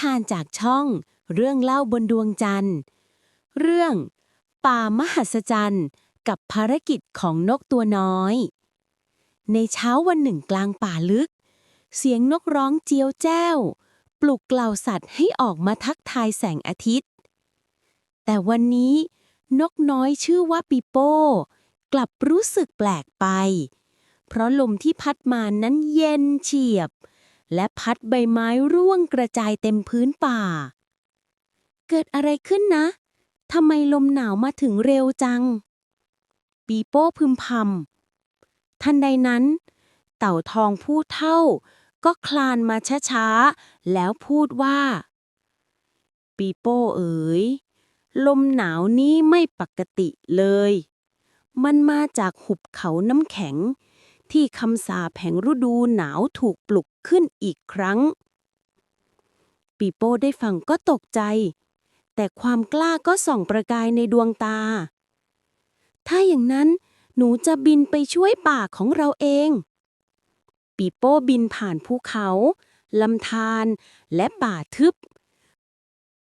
ทานจากช่อง เรื่องเล่าบนดวงจันทร์ เรื่อง ป่ามหัศจรรย์ กับภารกิจของนกตัวน้อย ในเช้าวันหนึ่งกลางป่าลึก เสียงนกร้องเจียวแจ้ว ปลุกเหล่าสัตว์ให้ออกมาทักทายแสงอาทิตย์ แต่วันนี้นกน้อยชื่อว่าปีโป้ กลับรู้สึกแปลกไป เพราะลมที่พัดมานั้นเย็นเฉียบ และพัดใบไม้ร่วงกระจายเต็มพื้นป่า เกิดอะไรขึ้นนะทำไมลมหนาวมาถึงเร็วจัง ปีโป้พึมพำทันใดนั้น เต่าทองผู้เท่า ก็คลานมาช้าๆ แล้วพูดว่า ปีโป้เอ๋ย ลมหนาวนี้ไม่ปกติเลย มันมาจากหุบเขาน้ำแข็ง ที่คำสาปแห่งฤดูหนาวถูกปลุกขึ้นอีกครั้ง ปีโป้ได้ฟังก็ตกใจ แต่ความกล้าก็ส่องประกายในดวงตา ถ้าอย่างนั้นหนูจะบินไปช่วยป่าของเราเอง ปีโป้บินผ่านภูเขาลำธารและป่าทึบ